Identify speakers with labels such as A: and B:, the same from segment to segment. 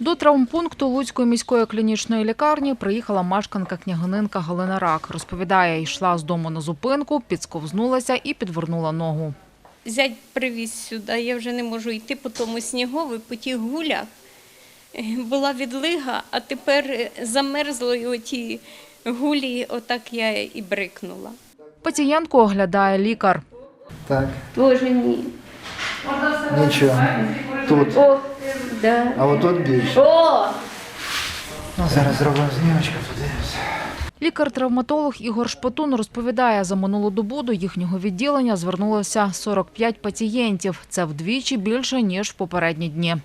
A: До травмпункту Луцької міської клінічної лікарні приїхала мешканка княгининка Галина Рак. Розповідає, йшла з дому на зупинку, підсковзнулася і підвернула ногу.
B: Зять привіз сюди, я вже не можу йти по тому снігові, по тих гулях. Була відлига, а тепер е, замерзло і оті гулі, отак я і брикнула.
A: Пацієнтку оглядає лікар.
C: Так,
B: Боже ні.
C: нічого. Тут.
B: О, да.
C: А отут більше.
B: О!
C: Ну, зараз зробимо знімочку, подивимося.
A: Лікар-травматолог Ігор Шпатун розповідає, за минулу добу до їхнього відділення звернулося 45 пацієнтів. Це вдвічі більше, ніж в попередні дні.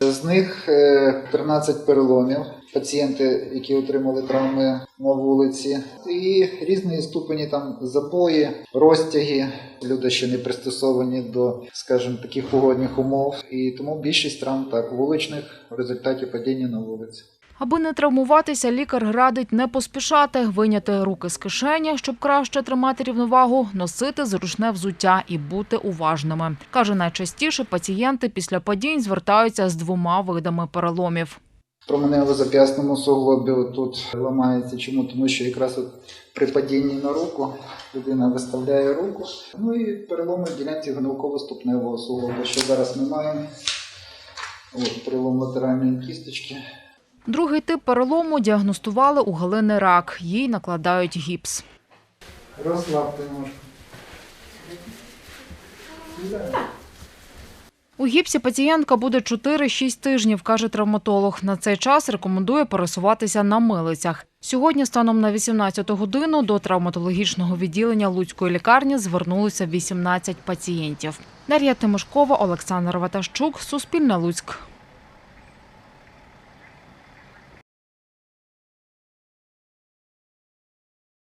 C: З них е, 13 переломів, пацієнти, які отримали травми на вулиці, і різні ступені там забої, розтяги. Люди ще не пристосовані до, скажімо, таких погодних умов. І тому більшість травм так вуличних в результаті падіння на вулиці.
A: Аби не травмуватися, лікар радить не поспішати, виняти руки з кишені, щоб краще тримати рівновагу, носити зручне взуття і бути уважними. Каже, найчастіше пацієнти після падінь звертаються з двома видами переломів.
C: променево зап'ясному суглобі тут ламається. Чому? Тому що якраз от при падінні на руку людина виставляє руку. Ну і переломи ділянці гомілково-ступневого суглоба, що зараз ми маємо. От, перелом латеральної кісточки.
A: Другий тип перелому діагностували у Галини рак. Їй накладають гіпс.
C: Розслабте ножку.
A: У гіпсі пацієнтка буде 4-6 тижнів, каже травматолог. На цей час рекомендує пересуватися на милицях. Сьогодні, станом на 18 годину, до травматологічного відділення Луцької лікарні звернулися 18 пацієнтів. Дар'я Тимошкова, Олександр Ватащук, Суспільне Луцьк.